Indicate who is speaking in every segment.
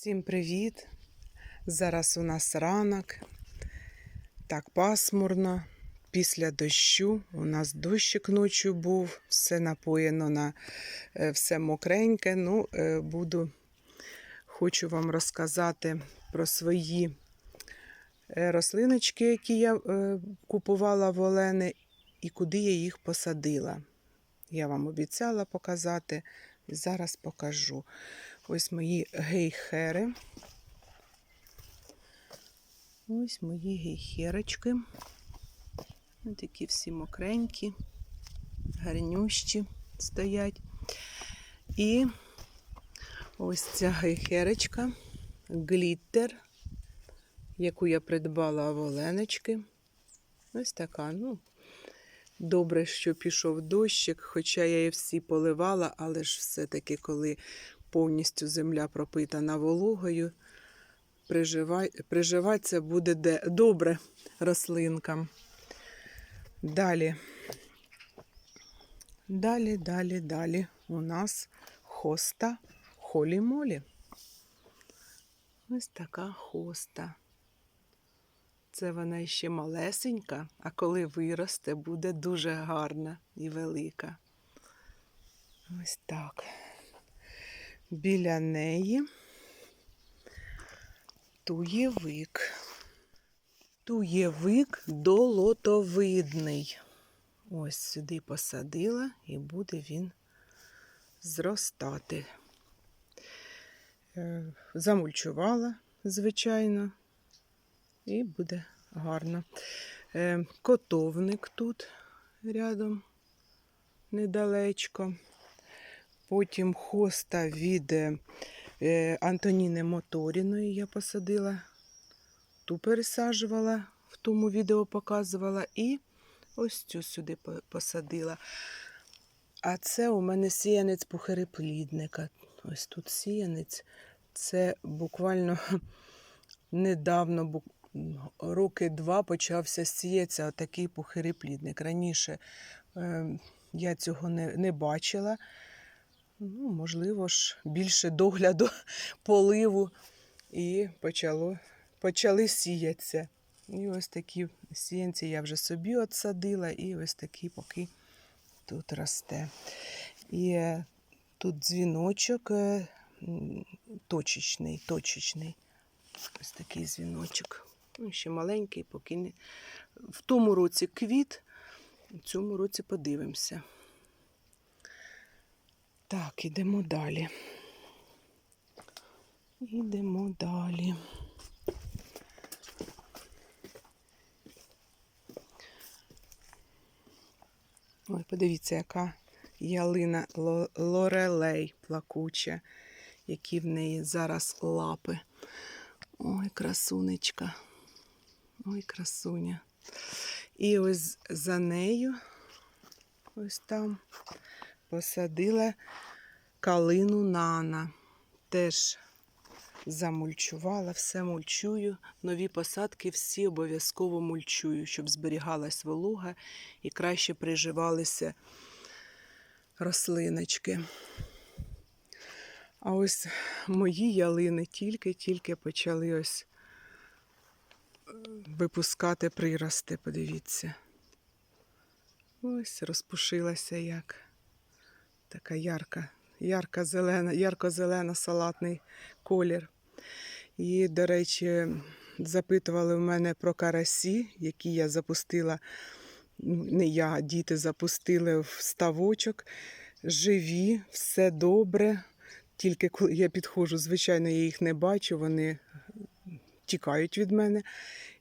Speaker 1: Всім привіт! Зараз у нас ранок. Так пасмурно. Після дощу. У нас дощик ночі був, все напоєно на е, все мокреньке. Ну, е, буду, хочу вам розказати про свої е, рослиночки, які я купувала в Олени, і куди я їх посадила. Я вам обіцяла показати, зараз покажу. Ось мої гейхери. Ось мої гейхерочки. Ось такі всі мокренькі, гарнющі стоять. І ось ця гейхерочка, гліттер, яку я придбала в Оленочки. Ось така, ну, добре, що пішов дощик, хоча я її всі поливала, але ж все-таки, коли повністю земля пропитана вологою, приживай, приживатися буде де, добре рослинкам. Далі. Далі, далі, далі у нас хоста холі-молі. Ось така хоста. Це вона ще малесенька, а коли виросте, буде дуже гарна і велика. Ось так. Біля неї туєвик. Туєвик долотовидний. Ось сюди посадила і буде він зростати. Е, Замульчувала, звичайно, і буде гарно. Е, Котовник тут рядом недалечко. Потім хоста від е, Антоніни Моторіної я посадила. Ту пересаджувала, в тому відео показувала, і ось цю сюди посадила. А це у мене сіянець пухиреплідника. Ось тут сіянець. Це буквально недавно, бу- роки два почався сіятися отакий пухиреплідник. Раніше е, я цього не, не бачила. Ну, можливо ж, більше догляду, поливу, і почало, почали сіятися. І ось такі сіянці я вже собі отсадила, і ось такі поки тут росте. І е, тут дзвіночок е, точечний, точечний. Ось такий дзвіночок. Ну, ще маленький, поки не. В тому році квіт, в цьому році подивимося. Так, ідемо далі. Ідемо далі. Ой, подивіться, яка ялина лорелей плакуча, які в неї зараз лапи. Ой, красунечка. Ой, красуня. І ось за нею, ось там, посадила калину нана. Теж замульчувала, все мульчую. Нові посадки всі обов'язково мульчую, щоб зберігалась волога і краще приживалися рослиночки. А ось мої ялини тільки-тільки почали ось е, випускати прирости, подивіться. Ось розпушилася як така ярка, ярка зелена, ярко-зелена салатний колір. І, до речі, запитували в мене про карасі, які я запустила, не я, а діти запустили в ставочок. Живі, все добре. Тільки коли я підходжу, звичайно, я їх не бачу, вони тікають від мене.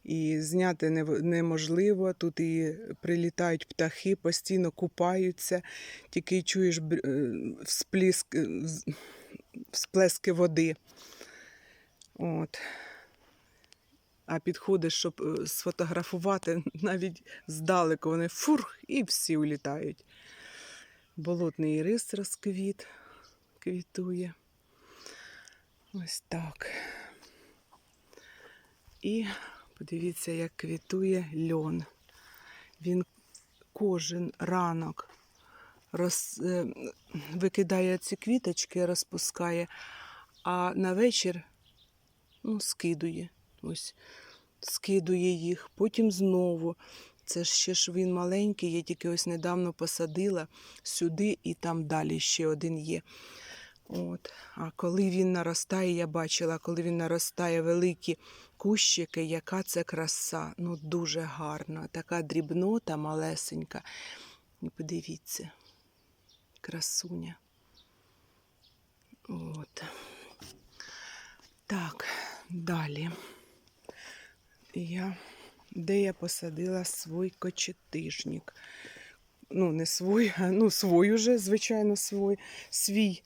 Speaker 1: І зняти неможливо. Тут і прилітають птахи, постійно купаються, тільки чуєш е, вспліск, е, всплески води. От. А підходиш, щоб е, сфотографувати, навіть здалеку вони фурх і всі улітають. Болотний рис розквіт, квітує. Ось так. І подивіться, як квітує льон. Він кожен ранок роз, е, викидає ці квіточки, розпускає, а на вечір ну, скидує. Ось, скидує їх, потім знову. Це ж ще ж він маленький, я тільки ось недавно посадила сюди і там далі ще один є. От. А коли він наростає, я бачила, коли він наростає великі кущики, яка це краса. Ну, дуже гарно. Така дрібнота малесенька. І подивіться, красуня. От. Так, далі. Я, де я посадила свій кочетижник. Ну, не свій, а ну, свій уже, звичайно, свій, свій,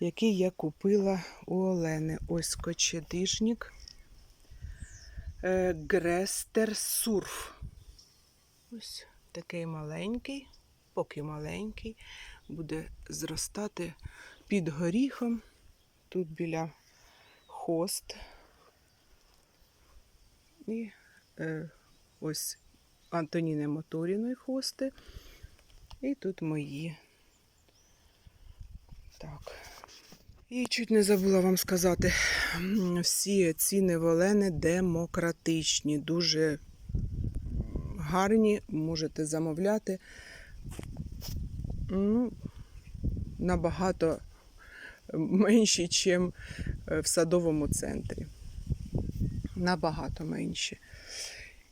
Speaker 1: який я купила у Олени. Ось кочетижник. Е, Грестер Сурф. Ось такий маленький, поки маленький, буде зростати під горіхом. Тут біля хост. І е, ось Антоніни Моторіної хости. І тут мої. Так. І чуть не забула вам сказати, всі ціни Олени демократичні, дуже гарні, можете замовляти. Ну, набагато менші, ніж в садовому центрі. Набагато менші.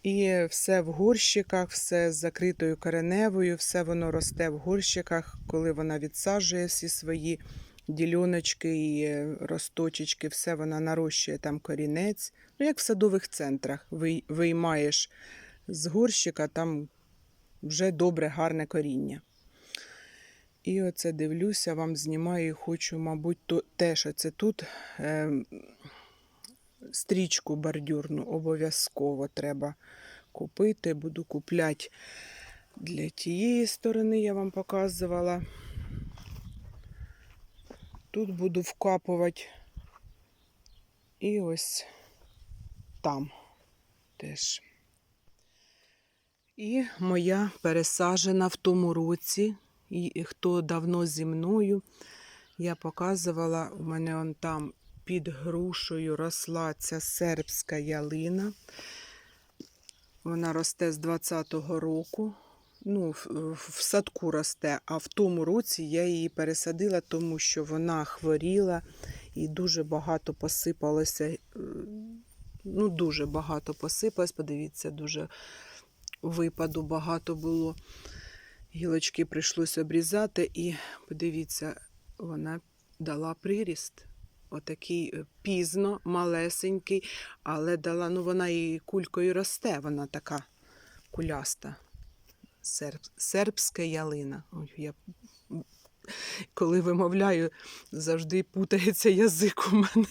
Speaker 1: І все в горщиках, все з закритою кореневою, все воно росте в горщиках, коли вона відсаджує всі свої діляночки і е, росточечки, все вона нарощує там корінець. Ну, як в садових центрах. Виймаєш з горщика, там вже добре, гарне коріння. І оце дивлюся, вам знімаю і хочу, мабуть, то, теж оце тут е, стрічку бордюрну обов'язково треба купити. Буду купляти для тієї сторони, я вам показувала. Тут буду вкапувати. І ось там теж. І моя пересажена в тому році. І хто давно зі мною, я показувала, у мене он там під грушею росла ця сербська ялина. Вона росте з 20-го року. Ну, в, садку росте, а в тому році я її пересадила, тому що вона хворіла і дуже багато посипалося. е, Ну, дуже багато посипалось. Подивіться, дуже випаду багато було. Гілочки прийшлося обрізати, і подивіться, вона дала приріст. Отакий е, пізно, малесенький, але дала, ну вона і кулькою росте, вона така куляста. Серб, сербська ялина. Ой, я, коли вимовляю, завжди путається язик у мене.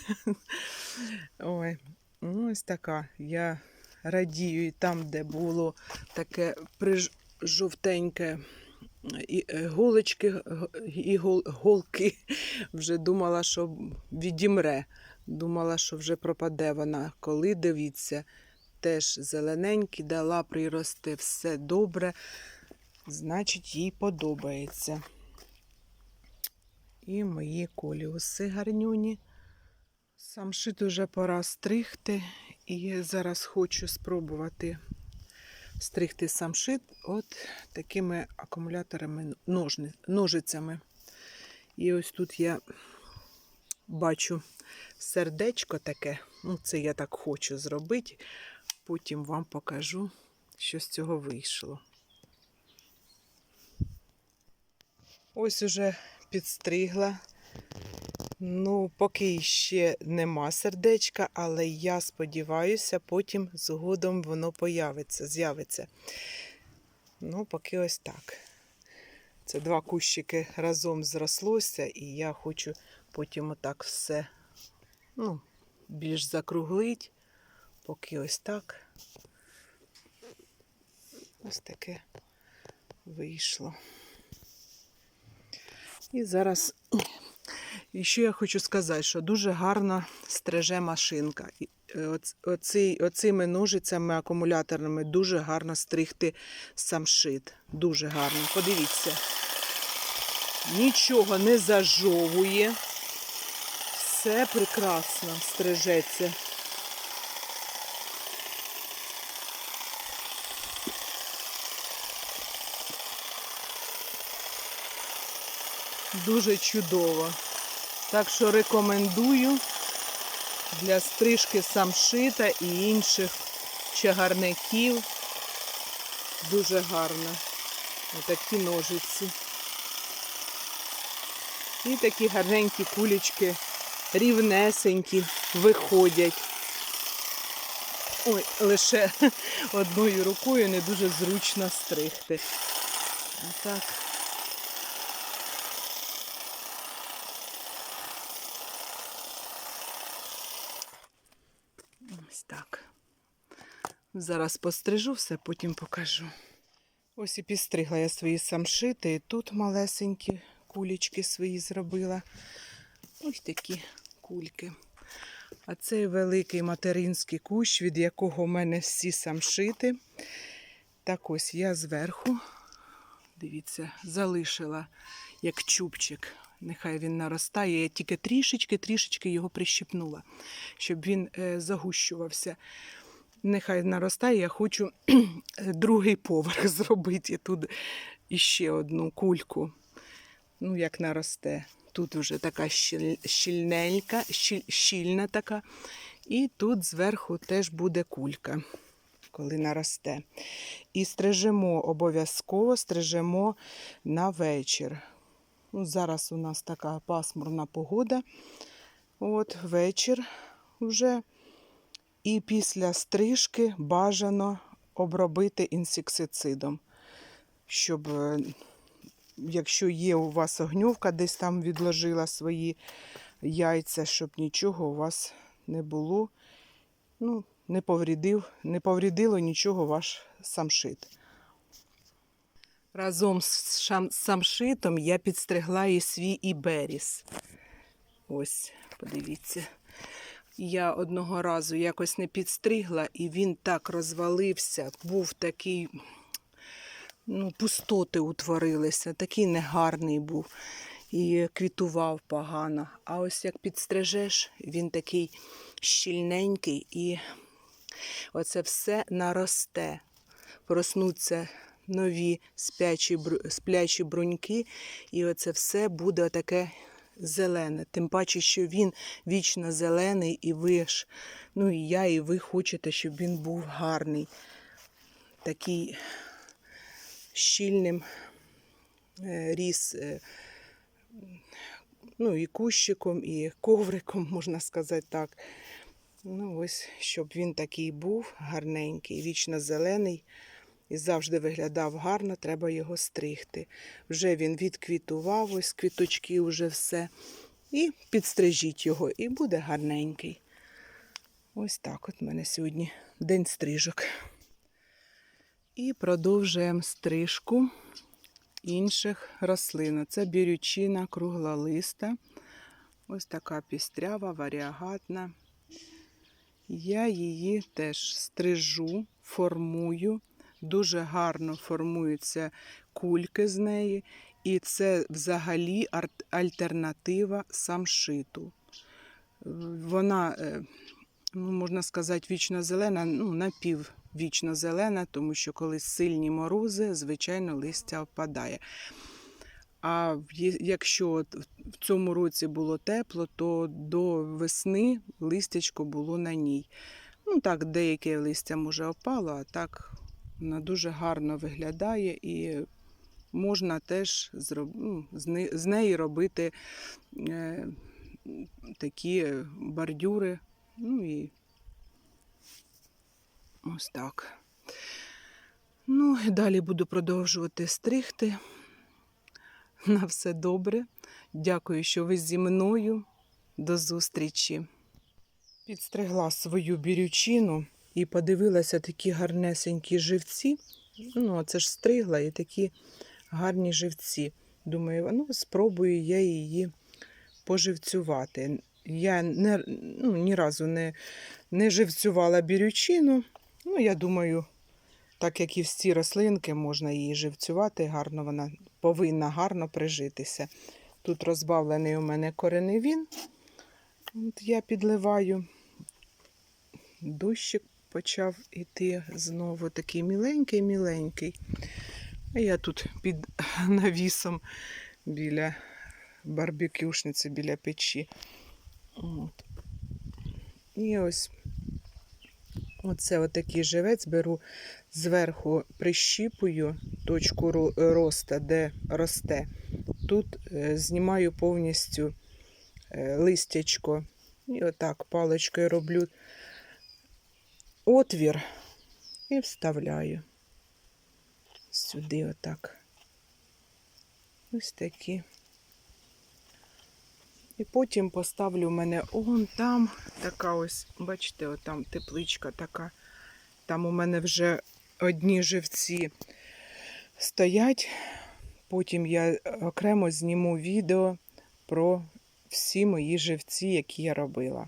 Speaker 1: Ой, ну, ось така. Я радію і там, де було таке приж жовтеньке і е, голочки і гол- голки. Вже думала, що відімре. Думала, що вже пропаде вона. Коли дивіться, теж зелененький, дала прирости, все добре, значить, їй подобається. І мої коліуси гарнюні. Сам шит уже пора стригти, і зараз хочу спробувати стригти самшит от такими акумуляторами ножицями. І ось тут я бачу сердечко таке. Ну, це я так хочу зробити. Потім вам покажу, що з цього вийшло. Ось уже підстригла. Ну, поки ще нема сердечка, але я сподіваюся, потім згодом воно появиться, з'явиться. Ну, поки ось так. Це два кущики разом зрослося, і я хочу потім отак все ну, більш закруглить, поки ось так. Ось таке вийшло. І зараз і ще я хочу сказати, що дуже гарно стриже машинка. Оці, оцими ножицями акумуляторними дуже гарно стригти самшит. Дуже гарно. Подивіться. Нічого не зажовує. Все прекрасно стрижеться. Дуже чудово. Так що рекомендую для стрижки самшита і інших чагарників. Дуже гарно. Отакі ножиці. І такі гарненькі кулечки, рівнесенькі, виходять. Ой, лише одною рукою не дуже зручно стригти. Отак. Ось так. Зараз пострижу все, потім покажу. Ось і підстригла я свої самшити. І тут малесенькі кулечки свої зробила. Ось такі кульки. А цей великий материнський кущ, від якого в мене всі самшити. Так ось я зверху, дивіться, залишила як чубчик. Нехай він наростає. Я тільки трішечки-трішечки його прищипнула, щоб він е, загущувався. Нехай наростає, я хочу другий поверх зробити. Тут іще одну кульку. Ну, як наросте. Тут вже така щіль- щільненька, щільна така. І тут зверху теж буде кулька, коли наросте. І стрижемо обов'язково стрижемо на вечір. Ну, зараз у нас така пасмурна погода. От вечір вже. І після стрижки бажано обробити інсектицидом, щоб, е, якщо є у вас огньовка, десь там відложила свої яйця, щоб нічого у вас не було. Ну, не повредив, не повредило нічого ваш самшит. Разом з шам- самшитом я підстригла і свій іберіс. Ось, подивіться. Я одного разу якось не підстригла, і він так розвалився. Був такий, ну, пустоти утворилися, такий негарний був і квітував погано. А ось як підстрижеш, він такий щільненький і оце все наросте. Проснуться нові сплячі, бруньки, і оце все буде таке зелене. Тим паче, що він вічно зелений, і ви ж, ну і я, і ви хочете, щоб він був гарний, такий щільним е, ріс. е, Ну, і кущиком, і ковриком, можна сказати так. Ну, ось, щоб він такий був гарненький, вічно зелений і завжди виглядав гарно, треба його стригти. Вже він відквітував, ось квіточки, вже все. І підстрижіть його, і буде гарненький. Ось так от в мене сьогодні день стрижок. І продовжуємо стрижку інших рослин. Це бірючина круглолиста. Ось така пістрява, варіагатна. Я її теж стрижу, формую. Дуже гарно формуються кульки з неї. І це взагалі альтернатива самшиту. Вона, е, ну, можна сказати, вічно зелена, ну, напів вічно зелена, тому що коли сильні морози, звичайно, листя впадає. А якщо в цьому році було тепло, то до весни листячко було на ній. Ну так, деяке листя може опало, а так вона дуже гарно виглядає і можна теж ну, з, неї робити е... такі бордюри. Ну і ось так. Ну, і далі буду продовжувати стригти. На все добре. Дякую, що ви зі мною. До зустрічі. Підстригла свою бірючину і подивилася такі гарнесенькі живці. Ну, це ж стригла і такі гарні живці. Думаю, ну, спробую я її поживцювати. Я не, ну, ні разу не, не живцювала бірючину. Ну, я думаю, так як і всі рослинки, можна її живцювати, гарно вона повинна гарно прижитися. Тут розбавлений у мене кореневін. От я підливаю. Дощик почав іти знову такий міленький-міленький. А я тут під навісом біля барбекюшниці біля печі. От. І ось оце отакий живець беру зверху прищіпую точку роста, де росте. Тут е, знімаю повністю е, листячко. І отак паличкою роблю отвір і вставляю сюди отак. Ось такі. І потім поставлю в мене он там така ось, бачите, отам тепличка така. Там у мене вже одні живці стоять. Потім я окремо зніму відео про всі мої живці, які я робила.